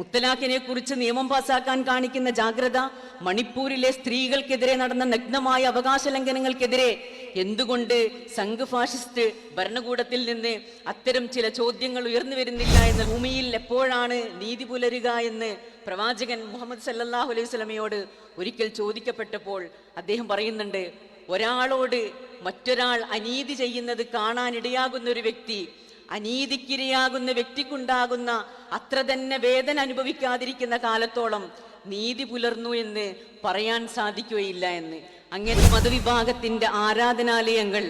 മുത്തലാഖിനെ കുറിച്ച് നിയമം പാസാക്കാൻ കാണിക്കുന്ന ജാഗ്രത മണിപ്പൂരിലെ സ്ത്രീകൾക്കെതിരെ നടന്ന നഗ്നമായ അവകാശ ലംഘനങ്ങൾക്കെതിരെ എന്തുകൊണ്ട് സംഘ് ഫാഷിസ്റ്റ് ഭരണകൂടത്തിൽ നിന്ന് അത്തരം ചില ചോദ്യങ്ങൾ ഉയർന്നു വരുന്നില്ല എന്ന ഭൂമിയിൽ എപ്പോഴാണ് നീതി പുലരുക എന്ന് പ്രവാചകൻ മുഹമ്മദ് സല്ലാഹു അലൈഹി സ്വലമയോട് ഒരിക്കൽ ചോദിക്കപ്പെട്ടപ്പോൾ അദ്ദേഹം പറയുന്നുണ്ട് ഒരാളോട് മറ്റൊരാൾ അനീതി ചെയ്യുന്നത് കാണാനിടയാകുന്ന ഒരു വ്യക്തി അനീതിക്കിരയാകുന്ന വ്യക്തിക്കുണ്ടാകുന്ന അത്ര തന്നെ വേദന അനുഭവിക്കാതിരിക്കുന്ന കാലത്തോളം നീതി പുലർന്നു എന്ന് പറയാൻ സാധിക്കുകയില്ല എന്ന്. അങ്ങനെ മതവിഭാഗത്തിന്റെ ആരാധനാലയങ്ങൾ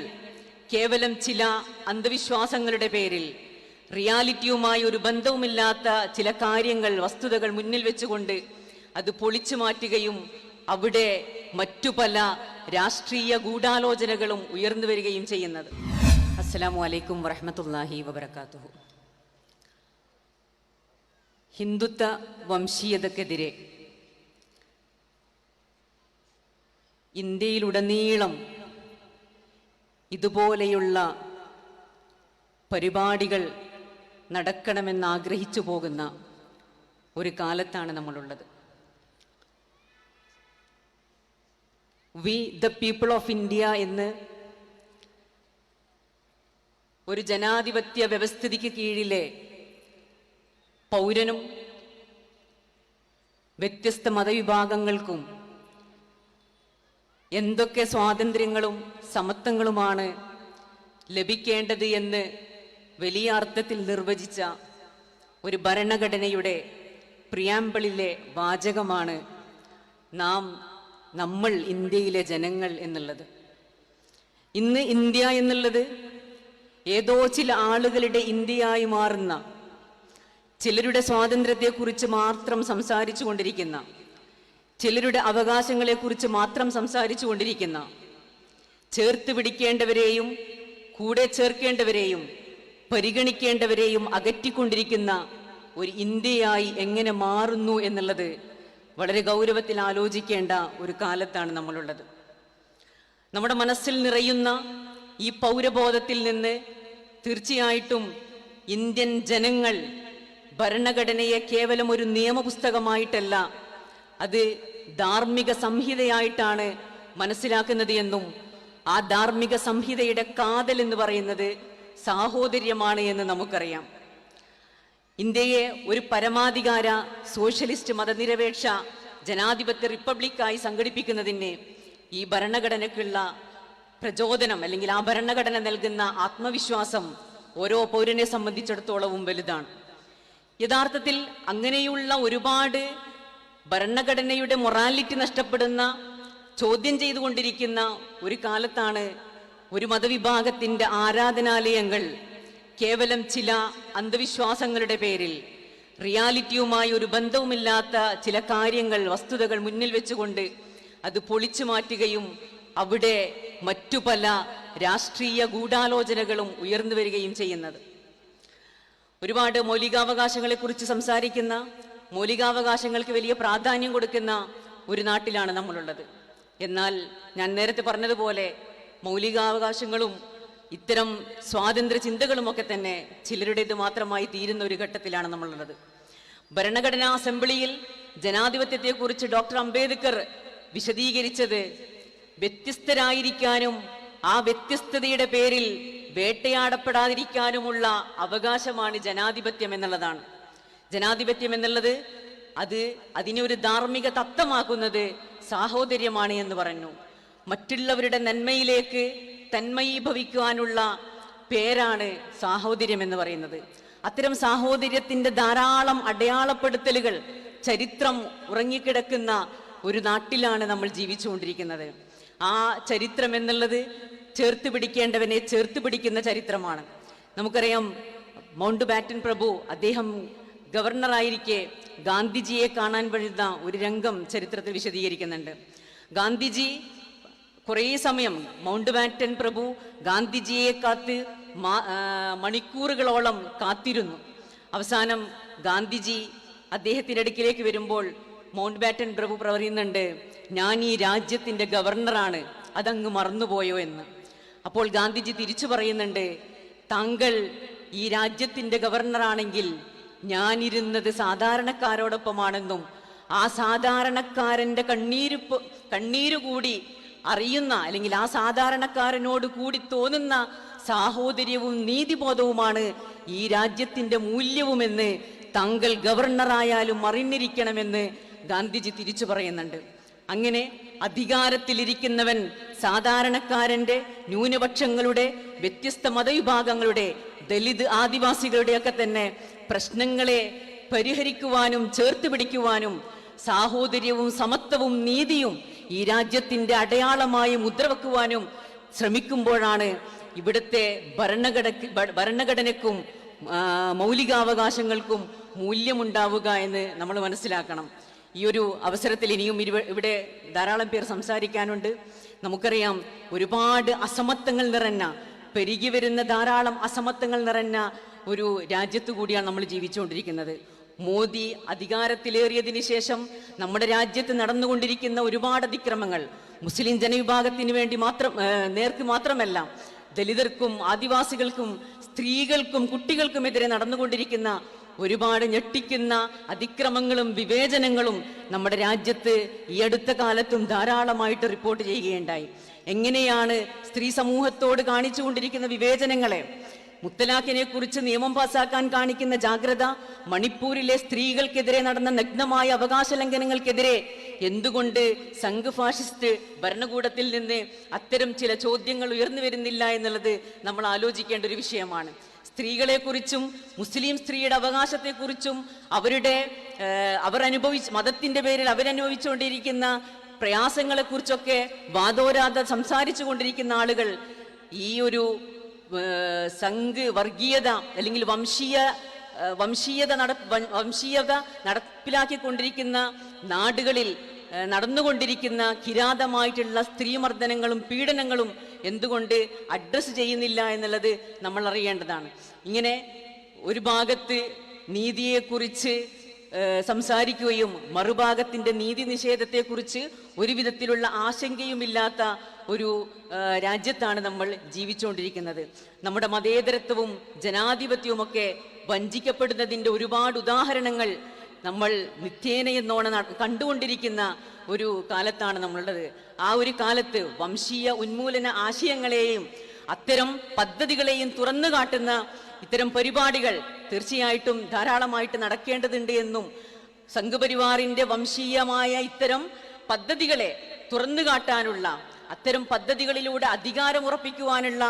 കേവലം ചില അന്ധവിശ്വാസങ്ങളുടെ പേരിൽ റിയാലിറ്റിയുമായി ഒരു ബന്ധവുമില്ലാത്ത ചില കാര്യങ്ങൾ വസ്തുതകൾ മുന്നിൽ വെച്ചുകൊണ്ട് അത് പൊളിച്ചു മാറ്റുകയും അവിടെ മറ്റു പല രാഷ്ട്രീയ ഗൂഢാലോചനകളും ഉയർന്നു വരികയും ചെയ്യുന്നത്. അസ്സലാമു വലൈക്കും വറഹമത്തല്ലാഹി വബർക്കാത്തു ഹിന്ദുത്വ വംശീയതക്കെതിരെ ഇന്ത്യയിലുടനീളം ഇതുപോലെയുള്ള പരിപാടികൾ നടക്കണമെന്ന് ആഗ്രഹിച്ചു പോകുന്ന ഒരു കാലത്താണ് നമ്മളുള്ളത്. We the people of India എന്ന് ഒരു ജനാധിപത്യ വ്യവസ്ഥിതിക്ക് കീഴിലെ പൗരനും വ്യത്യസ്ത മതവിഭാഗങ്ങൾക്കും എന്തൊക്കെ സ്വാതന്ത്ര്യങ്ങളും സമത്വങ്ങളുമാണ് ലഭിക്കേണ്ടത് എന്ന് വലിയ അർത്ഥത്തിൽ നിർവചിച്ച ഒരു ഭരണഘടനയുടെ പ്രിയാമ്പിളിലെ വാചകമാണ് നാം നമ്മൾ ഇന്ത്യയിലെ ജനങ്ങൾ എന്നുള്ളത്. ഇന്ന് ഇന്ത്യ എന്നുള്ളത് ഏതോ ചില ആളുകളുടെ ഇന്ത്യയായി മാറുന്ന ചിലരുടെ സ്വാതന്ത്ര്യത്തെക്കുറിച്ച് മാത്രം സംസാരിച്ചു കൊണ്ടിരിക്കുന്ന ചിലരുടെ അവകാശങ്ങളെക്കുറിച്ച് മാത്രം സംസാരിച്ചു കൊണ്ടിരിക്കുന്ന ചേർത്ത് പിടിക്കേണ്ടവരെയും കൂടെ ചേർക്കേണ്ടവരെയും പരിഗണിക്കേണ്ടവരെയും അകറ്റിക്കൊണ്ടിരിക്കുന്ന ഒരു ഇന്ത്യയായി എങ്ങനെ മാറുന്നു എന്നുള്ളത് വളരെ ഗൗരവത്തിൽ ആലോചിക്കേണ്ട ഒരു കാലത്താണ് നമ്മളുള്ളത്. നമ്മുടെ മനസ്സിൽ നിറയുന്ന ഈ പൗരബോധത്തിൽ നിന്ന് തീർച്ചയായിട്ടും ഇന്ത്യൻ ജനങ്ങൾ ഭരണഘടനയെ കേവലം ഒരു നിയമപുസ്തകമായിട്ടല്ല അത് ധാർമ്മിക സംഹിതയായിട്ടാണ് മനസ്സിലാക്കുന്നത് എന്നും ആ ധാർമ്മിക സംഹിതയുടെ കാതൽ എന്ന് പറയുന്നത് സാഹോദര്യമാണ് എന്ന് നമുക്കറിയാം. ഇന്ത്യയെ ഒരു പരമാധികാര സോഷ്യലിസ്റ്റ് മതനിരപേക്ഷ ജനാധിപത്യ റിപ്പബ്ലിക്കായി സംഘടിപ്പിക്കുന്നതിന് ഈ ഭരണഘടനയ്ക്കുള്ള പ്രചോദനം അല്ലെങ്കിൽ ആ ഭരണഘടന നൽകുന്ന ആത്മവിശ്വാസം ഓരോ പൗരനെ സംബന്ധിച്ചിടത്തോളവും വലുതാണ്. യഥാർത്ഥത്തിൽ അങ്ങനെയുള്ള ഒരുപാട് ഭരണഘടനയുടെ മൊറാലിറ്റി നഷ്ടപ്പെടുന്ന ചോദ്യം ചെയ്തുകൊണ്ടിരിക്കുന്ന ഒരു കാലത്താണ് ഒരു മതവിഭാഗത്തിന്റെ ആരാധനാലയങ്ങൾ കേവലം ചില അന്ധവിശ്വാസങ്ങളുടെ പേരിൽ റിയാലിറ്റിയുമായി ഒരു ബന്ധവുമില്ലാത്ത ചില കാര്യങ്ങൾ വസ്തുതകൾ മുന്നിൽ വെച്ചുകൊണ്ട് അത് പൊളിച്ചു മാറ്റുകയും അവിടെ മറ്റു പല രാഷ്ട്രീയ ഗൂഢാലോചനകളും ഉയർന്നു വരികയും ചെയ്യുന്നത്. ഒരുപാട് മൗലികാവകാശങ്ങളെ കുറിച്ച് സംസാരിക്കുന്ന മൗലികാവകാശങ്ങൾക്ക് വലിയ പ്രാധാന്യം കൊടുക്കുന്ന ഒരു നാട്ടിലാണ് നമ്മളുള്ളത്. എന്നാൽ ഞാൻ നേരത്തെ പറഞ്ഞതുപോലെ മൗലികാവകാശങ്ങളും ഇത്തരം സ്വാതന്ത്ര്യ ചിന്തകളുമൊക്കെ തന്നെ ചിലരുടേത് മാത്രമായി തീരുന്ന ഒരു ഘട്ടത്തിലാണ് നമ്മളുള്ളത്. ഭരണഘടനാ അസംബ്ലിയിൽ ജനാധിപത്യത്തെക്കുറിച്ച് ഡോക്ടർ അംബേദ്കർ വിശദീകരിച്ചത് വ്യത്യസ്തരായിരിക്കാനും ആ വ്യത്യസ്തതയുടെ പേരിൽ വേട്ടയാടപ്പെടാതിരിക്കാനുമുള്ള അവകാശമാണ് ജനാധിപത്യം എന്നുള്ളതാണ്. ജനാധിപത്യം എന്നുള്ളത് അത് അതിനെ ഒരു ധാർമ്മിക തത്വമാക്കുന്നത് സാഹോദര്യമാണ് എന്ന് പറഞ്ഞു മറ്റുള്ളവരുടെ നന്മയിലേക്ക് തന്മയീഭവിക്കുവാനുള്ള പേരാണ് സാഹോദര്യം എന്ന് പറയുന്നത്. അത്തരം സാഹോദര്യത്തിന്റെ ധാരാളം അടയാളപ്പെടുത്തലുകൾ ചരിത്രം ഉറങ്ങിക്കിടക്കുന്ന ഒരു നാട്ടിലാണ് നമ്മൾ ജീവിച്ചുകൊണ്ടിരിക്കുന്നത്. ആ ചരിത്രം എന്നുള്ളത് ചേർത്ത് പിടിക്കേണ്ടവനെ ചേർത്ത് പിടിക്കുന്ന ചരിത്രമാണ്. നമുക്കറിയാം മൗണ്ട് ബാറ്റൻ പ്രഭു അദ്ദേഹം ഗവർണറായിരിക്കെ ഗാന്ധിജിയെ കാണാൻ വരുന്ന ഒരു രംഗം ചരിത്രത്തിൽ വിശദീകരിക്കുന്നുണ്ട്. ഗാന്ധിജി കുറേ സമയം മൗണ്ട് ബാറ്റൻ പ്രഭു ഗാന്ധിജിയെ കാത്ത് മണിക്കൂറുകളോളം കാത്തിരുന്നു. അവസാനം ഗാന്ധിജി അദ്ദേഹത്തിന്റെ അടുക്കിലേക്ക് വരുമ്പോൾ മൗണ്ട് ബാറ്റൻ പ്രഭു പറയുന്നുണ്ട് ഞാൻ ഈ രാജ്യത്തിന്റെ ഗവർണറാണ് അതങ്ങ് മറന്നുപോയോ എന്ന്. അപ്പോൾ ഗാന്ധിജി തിരിച്ചു പറയുന്നുണ്ട് താങ്കൾ ഈ രാജ്യത്തിന്റെ ഗവർണറാണെങ്കിൽ ഞാനിരുന്നത് സാധാരണക്കാരോടൊപ്പമാണെന്നും ആ സാധാരണക്കാരന്റെ കണ്ണീര് കൂടി അറിയുന്ന അല്ലെങ്കിൽ ആ സാധാരണക്കാരനോട് കൂടി തോന്നുന്ന സാഹോദര്യവും നീതിബോധവുമാണ് ഈ രാജ്യത്തിന്റെ മൂല്യവുമെന്ന് താങ്കൾ ഗവർണറായാലും അറിഞ്ഞിരിക്കണമെന്ന് ഗാന്ധിജി തിരിച്ചു പറയുന്നുണ്ട്. അങ്ങനെ അധികാരത്തിലിരിക്കുന്നവൻ സാധാരണക്കാരന്റെ ന്യൂനപക്ഷങ്ങളുടെ വ്യത്യസ്ത മതവിഭാഗങ്ങളുടെ ദലിത് ആദിവാസികളുടെയൊക്കെ തന്നെ പ്രശ്നങ്ങളെ പരിഹരിക്കുവാനും ചേർത്ത് പിടിക്കുവാനും സാഹോദര്യവും സമത്വവും നീതിയും ഈ രാജ്യത്തിന്റെ അടയാളമായി മുദ്രവെക്കുവാനും ശ്രമിക്കുമ്പോഴാണ് ഇവിടുത്തെ ഭരണഘട ഭരണഘടനയ്ക്കും മൗലികാവകാശങ്ങൾക്കും മൂല്യമുണ്ടാവുക എന്ന് നമ്മൾ മനസ്സിലാക്കണം. ഈ ഒരു അവസരത്തിൽ ഇനിയും ഇവിടെ ധാരാളം പേർ സംസാരിക്കാനുണ്ട്. നമുക്കറിയാം ഒരുപാട് അസമത്വങ്ങൾ നിറഞ്ഞ പെരുകി വരുന്ന ധാരാളം അസമത്വങ്ങൾ നിറഞ്ഞ ഒരു രാജ്യത്തു കൂടിയാണ് നമ്മൾ ജീവിച്ചുകൊണ്ടിരിക്കുന്നത്. മോദി അധികാരത്തിലേറിയതിന് ശേഷം നമ്മുടെ രാജ്യത്ത് നടന്നുകൊണ്ടിരിക്കുന്ന ഒരുപാട് അതിക്രമങ്ങൾ മുസ്ലിം ജനവിഭാഗത്തിന് വേണ്ടി മാത്രം നേർക്ക് മാത്രമല്ല ദലിതർക്കും ആദിവാസികൾക്കും സ്ത്രീകൾക്കും കുട്ടികൾക്കും കുട്ടികൾക്കുമെതിരെ നടന്നുകൊണ്ടിരിക്കുന്ന ഒരുപാട് ഞെട്ടിക്കുന്ന അതിക്രമങ്ങളും വിവേചനങ്ങളും നമ്മുടെ രാജ്യത്ത് ഈ അടുത്ത കാലത്തും ധാരാളമായിട്ട് റിപ്പോർട്ട് ചെയ്യുകയുണ്ടായി. എങ്ങനെയാണ് സ്ത്രീ സമൂഹത്തോട് കാണിച്ചുകൊണ്ടിരിക്കുന്ന വിവേചനങ്ങളെ? മുത്തലാഖിനെ കുറിച്ച് നിയമം പാസാക്കാൻ കാണിക്കുന്ന ജാഗ്രത മണിപ്പൂരിലെ സ്ത്രീകൾക്കെതിരെ നടന്ന നഗ്നമായ അവകാശ ലംഘനങ്ങൾക്കെതിരെ എന്തുകൊണ്ട് സംഘ് ഫാഷിസ്റ്റ് ഭരണകൂടത്തിൽ നിന്ന് അത്തരം ചില ചോദ്യങ്ങൾ ഉയർന്നു വരുന്നില്ല എന്നുള്ളത് നമ്മൾ ആലോചിക്കേണ്ട ഒരു വിഷയമാണ്. സ്ത്രീകളെക്കുറിച്ചും മുസ്ലിം സ്ത്രീയുടെ അവകാശത്തെക്കുറിച്ചും അവരുടെ അവർ അനുഭവിച്ച് മതത്തിന്റെ പേരിൽ അവരനുഭവിച്ചുകൊണ്ടിരിക്കുന്ന പ്രയാസങ്ങളെക്കുറിച്ചൊക്കെ വാദോരാത സംസാരിച്ചു കൊണ്ടിരിക്കുന്ന ആളുകൾ ഈ ഒരു സംഘ് വർഗീയത അല്ലെങ്കിൽ വംശീയ വംശീയത നട വംശീയത നടപ്പിലാക്കിക്കൊണ്ടിരിക്കുന്ന നാടുകളിൽ നടന്നുകൊണ്ടിരിക്കുന്ന കിരാതമായിട്ടുള്ള സ്ത്രീമർദ്ദനങ്ങളും പീഡനങ്ങളും എന്തുകൊണ്ട് അഡ്രസ്സ് ചെയ്യുന്നില്ല എന്നുള്ളത് നമ്മൾ അറിയേണ്ടതാണ്. ഇങ്ങനെ ഒരു ഭാഗത്ത് നീതിയെക്കുറിച്ച് സംസാരിക്കുകയും മറുഭാഗത്തിന്റെ നീതി നിഷേധത്തെക്കുറിച്ച് ഒരു വിധത്തിലുള്ള ആശങ്കയുമില്ലാത്ത ഒരു രാജ്യത്താണ് നമ്മൾ ജീവിച്ചുകൊണ്ടിരിക്കുന്നത്. നമ്മുടെ മതേതരത്വവും ജനാധിപത്യവുമൊക്കെ വഞ്ചിക്കപ്പെടുന്നതിന്റെ ഒരുപാട് ഉദാഹരണങ്ങൾ നമ്മൾ നിത്യേന എന്നോണം കണ്ടുകൊണ്ടിരിക്കുന്ന ഒരു കാലത്താണ് നമ്മളുള്ളത് ആ ഒരു കാലത്ത് വംശീയ ഉന്മൂലന ആശയങ്ങളെയും അത്തരം പദ്ധതികളെയും തുറന്നു കാട്ടുന്ന ഇത്തരം പരിപാടികൾ തീർച്ചയായിട്ടും ധാരാളമായിട്ട് നടക്കേണ്ടതുണ്ട് എന്നും സംഘപരിവാറിന്റെ വംശീയമായ ഇത്തരം പദ്ധതികളെ തുറന്നു കാട്ടാനുള്ള അത്തരം പദ്ധതികളിലൂടെ അധികാരം ഉറപ്പിക്കുവാനുള്ള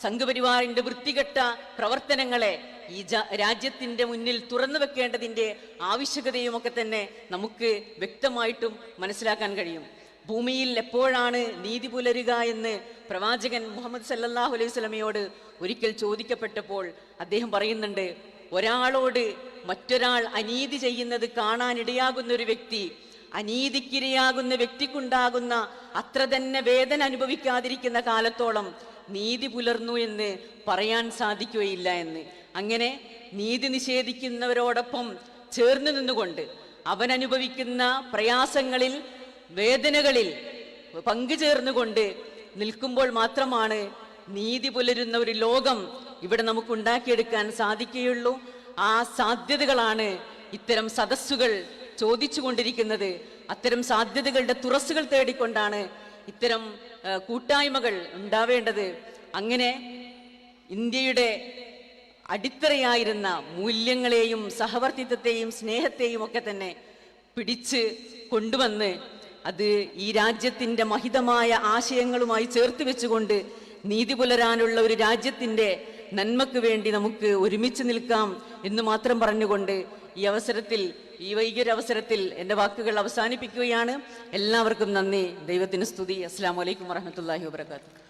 സംഘപരിവാറിന്റെ വൃത്തികെട്ട പ്രവർത്തനങ്ങളെ ഈ രാജ്യത്തിന്റെ മുന്നിൽ തുറന്നു വെക്കേണ്ടതിന്റെ ആവശ്യകതയും ഒക്കെ തന്നെ നമുക്ക് വ്യക്തമായിട്ടും മനസ്സിലാക്കാൻ കഴിയും. ഭൂമിയിൽ എപ്പോഴാണ് നീതി പുലരുക എന്ന് പ്രവാചകൻ മുഹമ്മദ് സല്ലാഹു അലൈഹി സ്വലമയോട് ഒരിക്കൽ ചോദിക്കപ്പെട്ടപ്പോൾ അദ്ദേഹം പറയുന്നുണ്ട് ഒരാളോട് മറ്റൊരാൾ അനീതി ചെയ്യുന്നത് കാണാനിടയാകുന്ന ഒരു വ്യക്തി അനീതിക്കിരയാകുന്ന വ്യക്തിക്കുണ്ടാകുന്ന അത്ര തന്നെ വേദന അനുഭവിക്കാതിരിക്കുന്ന കാലത്തോളം നീതി പുലർന്നു എന്ന് പറയാൻ സാധിക്കുകയില്ല എന്ന്. അങ്ങനെ നീതി നിഷേധിക്കുന്നവരോടൊപ്പം ചേർന്ന് നിന്നുകൊണ്ട് അവനനുഭവിക്കുന്ന പ്രയാസങ്ങളിൽ വേദനകളിൽ പങ്കുചേർന്നുകൊണ്ട് നിൽക്കുമ്പോൾ മാത്രമാണ് നീതി പുലരുന്ന ഒരു ലോകം ഇവിടെ നമുക്ക് ഉണ്ടാക്കിയെടുക്കാൻ സാധിക്കുകയുള്ളൂ. ആ സാധ്യതകളാണ് ഇത്തരം സദസ്സുകൾ ചോദിച്ചുകൊണ്ടിരിക്കുന്നത്. അത്തരം സാധ്യതകളുടെ തുറസ്സുകൾ തേടിക്കൊണ്ടാണ് ഇത്തരം കൂട്ടായ്മകൾ ഉണ്ടാവേണ്ടത് അങ്ങനെ ഇന്ത്യയുടെ അടിത്തറയായിരുന്ന മൂല്യങ്ങളെയും സഹവർത്തിത്വത്തെയും സ്നേഹത്തെയും ഒക്കെ തന്നെ പിടിച്ച് കൊണ്ടുവന്ന് അത് ഈ രാജ്യത്തിന്റെ മഹിതമായ ആശയങ്ങളുമായി ചേർത്ത് വെച്ചുകൊണ്ട് നീതി പുലരാനുള്ള ഒരു രാജ്യത്തിന്റെ നന്മക്ക് വേണ്ടി നമുക്ക് ഒരുമിച്ച് നിൽക്കാം എന്ന് മാത്രം പറഞ്ഞുകൊണ്ട് ഈ അവസരത്തിൽ ഈ വൈകിയൊരു അവസരത്തിൽ എന്റെ വാക്കുകൾ അവസാനിപ്പിക്കുകയാണ്. എല്ലാവർക്കും നന്ദി. ദൈവത്തിന് സ്തുതി. അസ്സാം വലൈക്കും വരഹമുല്ലാഹി വാബർക്കാത്തു